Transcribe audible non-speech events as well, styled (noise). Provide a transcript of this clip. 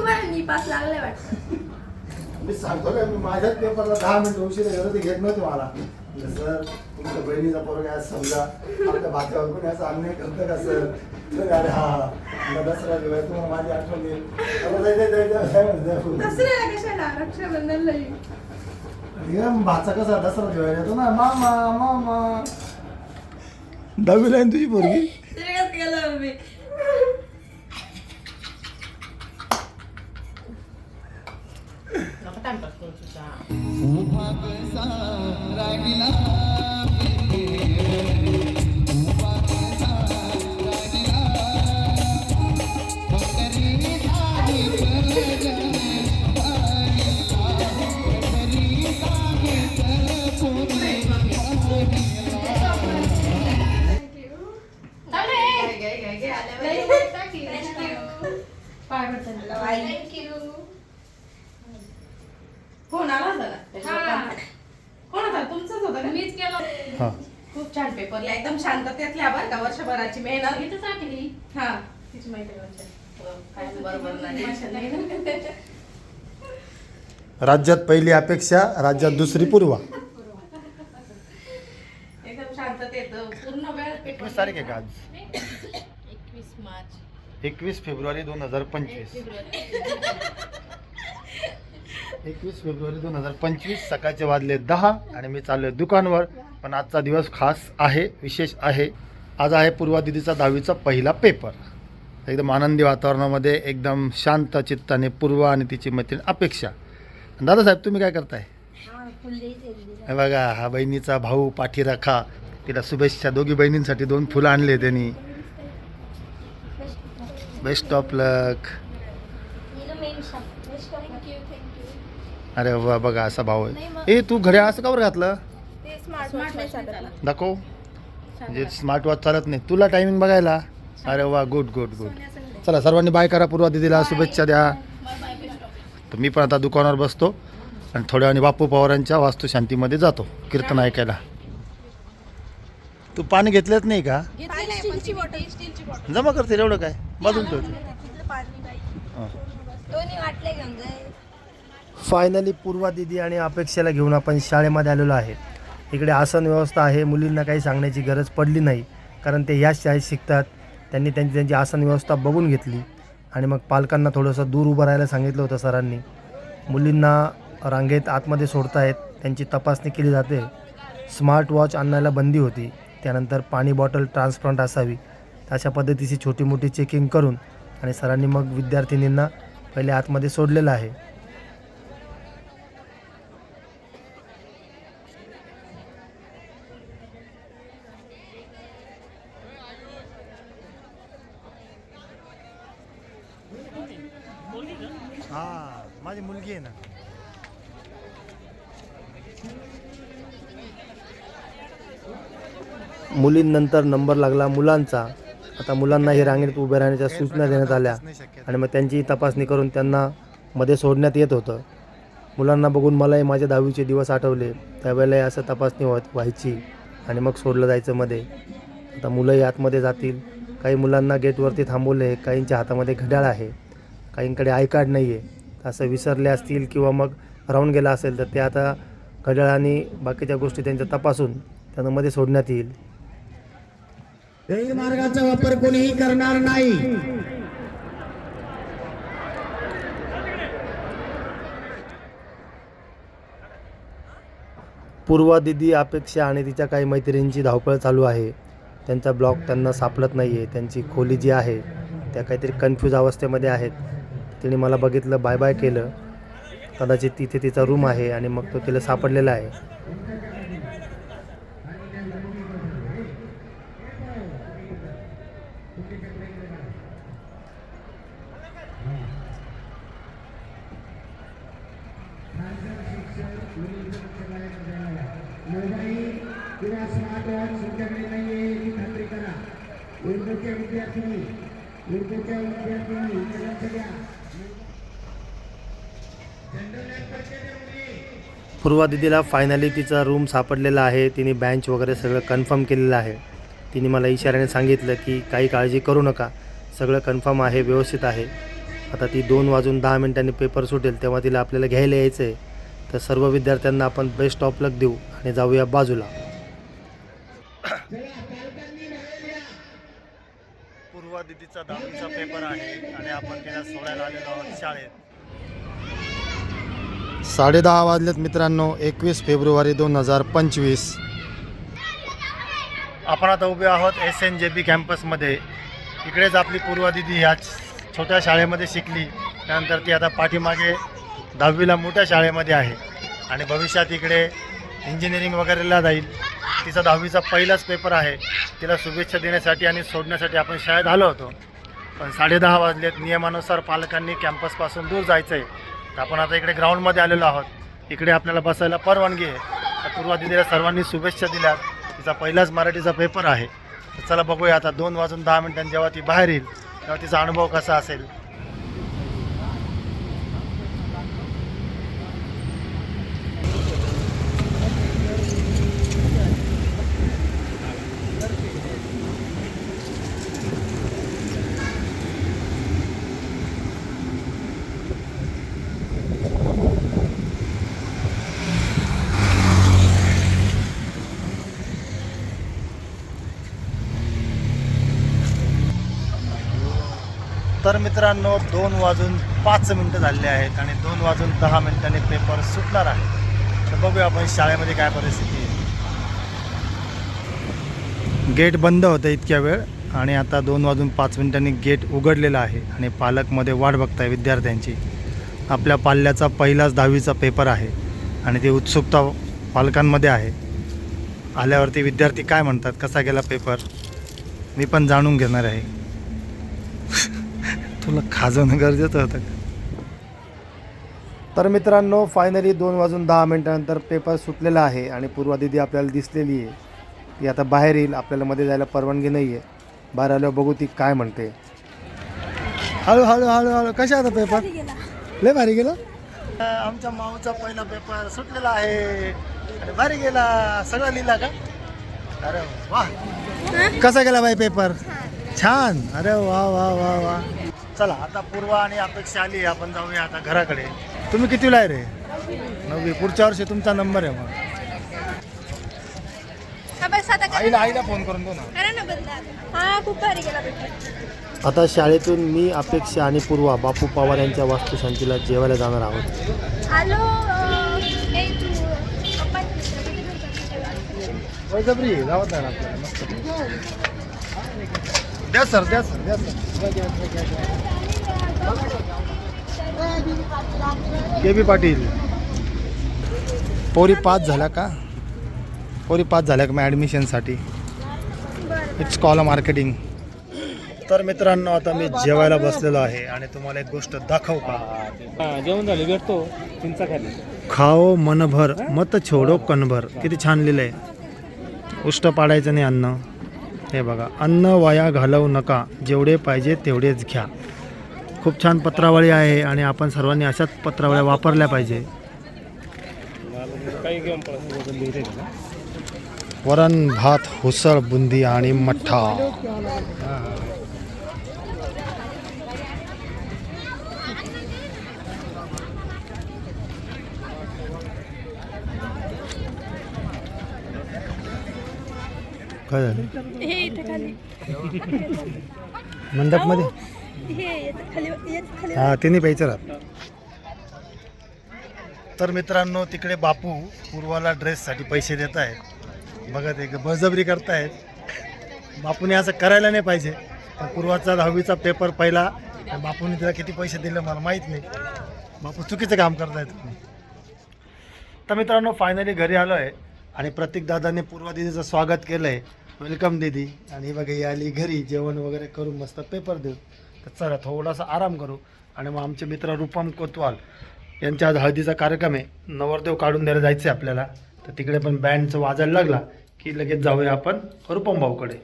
तुम्हाला नी पास लागले वाटतं मी सांगतो का मी माझ्याच पेपरला दहा मिनिटं उशीर झालं ते घेत नव्हते मला सर तुमच्या बहिणीचा पोरगा आहे समजा. आपल्या भाच्यावर कोणी असं अन्याय करतं का सर? तर अरे हा दसरा दिवस तुम्हाला माझी आठवण येईल. अरे जाय, जाय, जाय, जाय, जाय म्हणलं, जाय म्हणलं. दसऱ्याला कशाला? रक्षाबंधनला येऊ हे भाचा कसा दसरा दिवाळी येतो ना? मामा मामा. दहावीला आहे ना तुझी पोरगी? मी नको टाइमपास करू तुझा पाय पडतात फोन आला होता का त्याच्यावर? कोण होता तुमचाच होता का? मीच केलं हा. खूप छान पेपरला एकदम शांततेतल्या बरं का वर्षभराची मेहनत. इथं टाकली हा. तिची माहिती काय बरोबर नाही. (laughs) राज्यात पहिली अपेक्षा राज्यात दुसरी पूर्वा. एकदम शांततेत पूर्ण वेळ पेपर एकवीस तारीख आहे का आज? एकवीस मार्च. एकवीस फेब्रुवारी दोन हजार पंचवीस. एकवीस फेब्रुवारी दोन हजार पंचवीस सकाळचे वाजले दहा आणि मी चाललो आहे दुकानवर. पण आजचा दिवस खास आहे विशेष आहे. आज आहे पूर्वा दिदीचा दहावीचा पहिला पेपर. एकदम आनंदी वातावरणामध्ये एकदम शांत चित्ताने पूर्वा आणि तिची मैत्रीण अपेक्षा. दादासाहेब तुम्ही काय करताय? हे बघा हा बहिणीचा भाऊ पाठीराखा तिला शुभेच्छा. दोघी बहिणींसाठी दोन फुलं आणले त्यांनी. बेस्ट ऑफ लक अरे वा बघा असा भाऊ आहे. ए तू घरी असं कावर घातलं? दाखव. म्हणजे स्मार्ट वॉच चालत नाही. तुला टायमिंग बघायला? अरे वा गुड गुड गुड चला सर्वांनी बाय करा पूर्वा दिदीला शुभेच्छा द्या. तर मी पण आता दुकानावर बसतो आणि थोड्या वेळाने बापू पवारांच्या वास्तुशांतीमध्ये जातो. कीर्तन ऐकायला. तू पाणी घेतलंच नाही का? जमा करते एवढं काय? बाजून ठेवते फायनली पूर्वा दिदी आणि अपेक्षेला घेऊन आपण शाळेमध्ये आलेलो आहे. इकडे आसन व्यवस्था आहे. मुलींना काही सांगण्याची गरज पडली नाही कारण ते ह्याच शाळेत शिकतात. त्यांनी त्यांची त्यांची आसन व्यवस्था बघून घेतली आणि मग पालकांना थोडंसं दूर उभं राहायला सांगितलं होतं सरांनी. मुलींना रांगेत आतमध्ये सोडतायत त्यांची तपासणी केली जाते. स्मार्ट वॉच आणायला बंदी होती. त्यानंतर पाणी बॉटल ट्रान्सपरंट असावी. अशा पद्धतीची छोटी मोठी चेकिंग करून आणि सरांनी मग विद्यार्थिनींना पहिले आतमध्ये सोडलेलं आहे हा माझी ना। मुलींनंतर नंबर लागला मुलांचा. आता मुलांना ही रांगेत उभे राहण्याच्या सूचना देण्यात आल्या. आणि मग त्यांची तपासणी करून त्यांना मध्ये सोडण्यात येत होतं. मुलांना बघून मलाही माझ्या दहावीचे दिवस आठवले. त्यावेळेलाही असं तपासणी होत व्हायची आणि मग सोडलं जायचं मध्ये. आता मुलंही आतमध्ये जातील. काही मुलांना गेटवरती थांबवले काहींच्या हातामध्ये घड्याळ आहे. काहींकडे आय कार्ड नाही आहे असं विसरले असतील किंवा मग राहून गेला असेल तर ते आता घड्याळ आणि बाकीच्या गोष्टी त्यांच्या तपासून त्यांना मध्ये सोडण्यात येईल. मार्गाचा वापर कोणीही करणार नाही. पूर्वा दिदी अपेक्षा आणि तिच्या काही मैत्रिणींची धावपळ चालू आहे. त्यांचा ब्लॉग त्यांना सापडत नाही आहे त्यांची खोली जी आहे त्या काहीतरी कन्फ्यूज अवस्थेमध्ये आहेत. तिने मला बघितलं बाय बाय केलं. कदाचित तिथे तिचा रूम आहे आणि मग तो तिला सापडलेला आहे. मोबाईल किंवा पूर्वा दिदीला फायनली तिचा रूम सापडलेला आहे. तिने बँच वगैरे सगळं कन्फर्म केलेलं आहे. तिने मला इशाऱ्याने सांगितलं की काही काळजी करू नका. सगळं कन्फर्म आहे व्यवस्थित आहे. आता ती दोन वाजून दहा मिनिटांनी पेपर सुटेल तेव्हा तिला आपल्याला घ्यायला यायचं आहे तर सर्व विद्यार्थ्यांना आपण बेस्ट ऑफ लक देऊ आणि जाऊया बाजूला. पूर्वा दिदीचा दहावीचा पेपर आहे आणि आपण तिला सोडायला आलेलो आहोत शाळेत. साडेदहा वाजलेत मित्रांनो एकवीस फेब्रुवारी दोन हजार पंचवीस. आपण आता उभे आहोत एस एन जे बी कॅम्पसमध्ये इकडेच आपली पूर्वा दिदी ह्या छोट्या शाळेमध्ये शिकली त्यानंतर ती आता पाठीमागे दहावीला मोठ्या शाळेमध्ये आहे. आणि भविष्यात इकडे इंजिनिअरिंग वगैरेला जाईल. तिचा दहावीचा पहिलाच पेपर आहे. तिला शुभेच्छा देण्यासाठी आणि सोडण्यासाठी आपण शाळेत आलो होतो. पण साडेदहा वाजलेत. नियमानुसार पालकांनी कॅम्पसपासून दूर जायचं आहे तर आपण आता इकडे ग्राउंडमध्ये आलेलो आहोत. इकडे आपल्याला बसायला परवानगी आहे. तर पूर्वा दिदीला सर्वांनी शुभेच्छा दिल्या तिचा पहिलाच मराठीचा पेपर आहे. तर चला बघूया आता दोन वाजून दहा मिनिटांनी जेव्हा ती बाहेर येईल तेव्हा तिचा अनुभव कसा असेल. तर मित्रांनो दोन वाजून पाच मिनटं झालेले आहेत आणि दोन वाजून दहा मिनिटांनी पेपर सुटणार आहे. तर बघूया आपण शाळेमध्ये काय परिस्थिती आहे. गेट बंद होतं इतक्या वेळ आणि आता दोन वाजून पाच मिनिटांनी गेट उघडलेलं आहे आणि पालकमध्ये वाट बघताय विद्यार्थ्यांची. आपल्या पाल्याचा पहिलाच दहावीचा पेपर आहे आणि ती उत्सुकता पालकांमध्ये आहे. आल्यावरती विद्यार्थी काय म्हणतात? कसा गेला पेपर? मी पण जाणून घेणार आहे. तुला खाजवणं गरजेचं होतं का? तर मित्रांनो फायनली दोन वाजून दहा मिनिटानंतर पेपर सुटलेला आहे आणि पूर्वा दिदी आपल्याला दिसलेली आहे. ती आता बाहेर येईल आपल्याला मध्ये जायला परवानगी नाही आहे बाहेर आल्यावर बघू ती काय म्हणते. हळू हळू हळू हळू. कशा आता पेपर लय भारी गेला. आमच्या माऊचा पहिला पेपर सुटलेला आहे. आणि भारी गेला. सगळं लिहिला का? अरे वा. कसा गेला बाई पेपर छान. अरे वा वा वा वा. चला आता पूर्वा आणि अपेक्षा आली आपण जाऊया आता घराकडे. तुम्ही कितीला आहे रे? नववी पुढच्या वर्षी तुमचा नंबर आहे मग. हा बस आता करा आईला आईला फोन करून दो ना. करा ना बंद. आता. हा खूप भारी गेला पेपर आता शाळेतून मी अपेक्षा आणि पूर्वा बापू पवार यांच्या वास्तुशांतीला जेवायला जाणार आहोत. हॅलो ए तू पप्पा किती दिवसाची बळजबरी गावात नाही आपल्याला. मस्त. द्या सर द्या सर द्या सर. के बी पाटील. पोरी पास झाल्या का? पोरी पास झाल्या का मग ॲडमिशनसाठी इट्स कॉल मार्केटिंग तर मित्रांनो आता मी जेवायला बसलेलो आहे आणि तुम्हाला एक गोष्ट दाखवू का? जेवण झालं भेटतो. चिंचा खाली खाओ मनभर मत छोडो कणभर. किती छान लिहिलं आहे उष्ट पाडायचं नाही अन्न. हे बघा अन्न वाया घालवू नका जेवढे पाहिजे तेवढेच घ्या. खूप छान पत्रावळी आहे आणि आपण सर्वांनी अशाच पत्रावळ्या वापरल्या पाहिजे. वरण भात हुसळ बुंदी आणि मठ्ठा. काय झालं? हे इथे खाली. मंडपमध्ये? हे खाली खाली. हा तिने प्यायचं राहत तर मित्रांनो तिकडे बापू पूर्वाला ड्रेससाठी पैसे देत आहेत. बघा ते बळजबरी करतायत. बापूने असं करायला नाही पाहिजे. पण पूर्वाचा दहावीचा पेपर पहिला. आणि बापूने तिला किती पैसे दिले मला माहीत नाही. बापू चुकीचं काम करतायत. तर मित्रांनो फायनली घरी आलो आहे आणि प्रतीक दादाने पूर्वा दिदीचं स्वागत केलं आहे वेलकम दीदी. आणि बघा ही आली घरी जेवण वगैरे करू मस्त पेपर देऊ तर चला थोडासा आराम करू. आणि मग आमचे मित्र रुपम कोतवाल यांच्या आज हळदीचा कार्यक्रम आहे. नवरदेव काढून द्यायला जायचं आहे आपल्याला. तर तिकडे पण बँडचं वाजायला लागला की लगेच जाऊया आपण रुपम भाऊकडे.